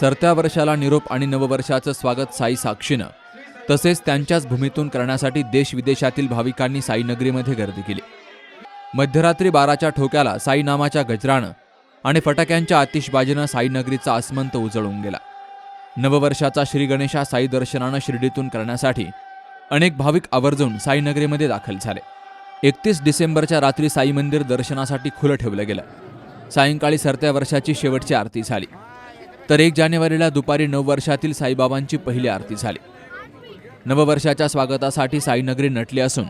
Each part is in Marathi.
सरत्या वर्षाला निरोप आणि नववर्षाचं स्वागत साई साक्षीनं. तसेच त्यांच्याच भूमीतून करण्यासाठी देश विदेशातील भाविकांनी साईनगरीमध्ये गर्दी केली. मध्यरात्री बाराच्या ठोक्याला साई नामाच्या गजरानं आणि फटाक्यांच्या आतिषबाजीनं साईनगरीचा आसमंत उजळून गेला. नववर्षाचा श्रीगणेशा साई दर्शनानं शिर्डीतून करण्यासाठी अनेक भाविक आवर्जून साईनगरीमध्ये दाखल झाले. एकतीस डिसेंबरच्या रात्री साई मंदिर दर्शनासाठी खुलं ठेवलं गेलं. सायंकाळी सरत्या वर्षाची शेवटची आरती झाली. तर एक जानेवारीला दुपारी नऊ वर्षातील साईबाबांची पहिली आरती झाली. नववर्षाच्या स्वागतासाठी साईनगरी नटली असून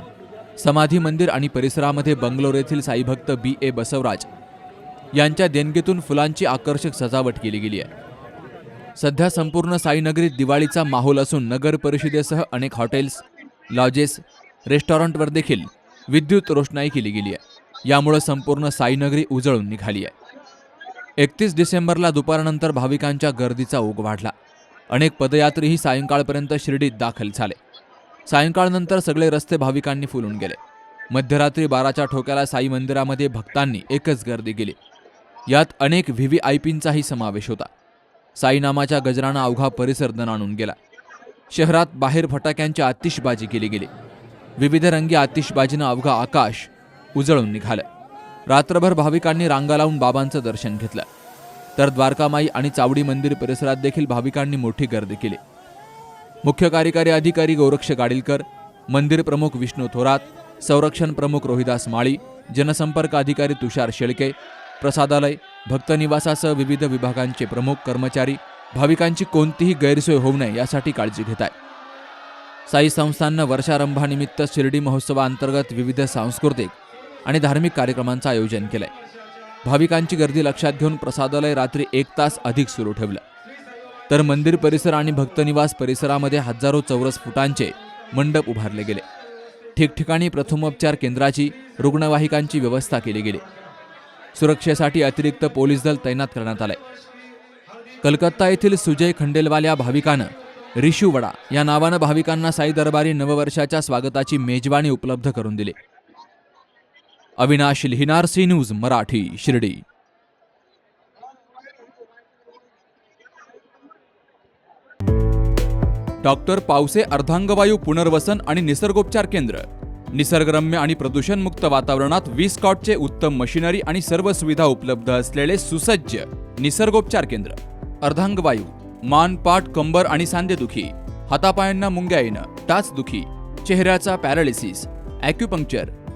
समाधी मंदिर आणि परिसरामध्ये बंगलोर येथील साईभक्त बी ए बसवराज यांच्या देणगीतून फुलांची आकर्षक सजावट केली गेली आहे. सध्या संपूर्ण साईनगरीत दिवाळीचा माहोल असून नगर परिषदेसह अनेक हॉटेल्स लॉजेस रेस्टॉरंटवर देखील विद्युत रोषणाई केली गेली आहे. यामुळे संपूर्ण साईनगरी उजळून निघाली आहे. एकतीस डिसेंबरला दुपारनंतर भाविकांच्या गर्दीचा ओघ वाढला. अनेक पदयात्रीही सायंकाळपर्यंत शिर्डीत दाखल झाले. सायंकाळनंतर सगळे रस्ते भाविकांनी फुलून गेले. मध्यरात्री बाराच्या ठोक्याला साई मंदिरामध्ये भक्तांनी एकच गर्दी केली. यात अनेक व्ही व्ही आय पींचाही समावेश होता. साईनामाच्या गजरानं अवघा परिसर दणाणून गेला. शहरात बाहेर फटाक्यांची आतिषबाजी केली गेली. विविध रंगी आतिषबाजीनं अवघा आकाश उजळून निघालं. रात्रभर भाविकांनी रांगा लावून बाबांचं दर्शन घेतलं. तर द्वारकामाई आणि चावडी मंदिर परिसरात देखील भाविकांनी मोठी गर्दी केली. मुख्य कार्यकारी अधिकारी गोरक्ष गाडीलकर मंदिर प्रमुख विष्णू थोरात संरक्षण प्रमुख रोहिदास माळी जनसंपर्क अधिकारी तुषार शेळके प्रसादालय भक्तनिवासासह विविध विभागांचे प्रमुख कर्मचारी भाविकांची कोणतीही गैरसोय होऊ नये यासाठी काळजी घेत आहेत साई संस्थांनं वर्षारंभानिमित्त शिर्डी महोत्सवाअंतर्गत विविध सांस्कृतिक आणि धार्मिक कार्यक्रमांचं आयोजन केलंय. भाविकांची गर्दी लक्षात घेऊन प्रसादालय रात्री एक तास अधिक सुरू ठेवलं. तर मंदिर परिसर आणि भक्तनिवास परिसरामध्ये हजारो चौरस फुटांचे मंडप उभारले गेले. ठिकठिकाणी प्रथमोपचार केंद्राची रुग्णवाहिकांची व्यवस्था केली गेली. सुरक्षेसाठी अतिरिक्त पोलीस दल तैनात करण्यात आलंय. कलकत्ता येथील सुजय खंडेलवाल या भाविकानं रिशू वडा या नावानं भाविकांना साई दरबारी नववर्षाच्या स्वागताची मेजवानी उपलब्ध करून दिली. Avinash Lihinar C news Marathi Shirdi. Doctor Pavse अर्धांगवायू पुनर्वसन आणि निसर्गोपचार केंद्र. निसर्गरम्य आणि प्रदूषणमुक्त वातावरणात वीस कॉटचे उत्तम मशिनरी आणि सर्व सुविधा उपलब्ध असलेले सुसज्ज निसर्गोपचार केंद्र. अर्धांगवायू मान पाठ कंबर आणि सांधेदुखी हातापायांना मुंग्या येणं टाचदुखी चेहऱ्याचा पॅरालिसिस ॲक्युपंक्चर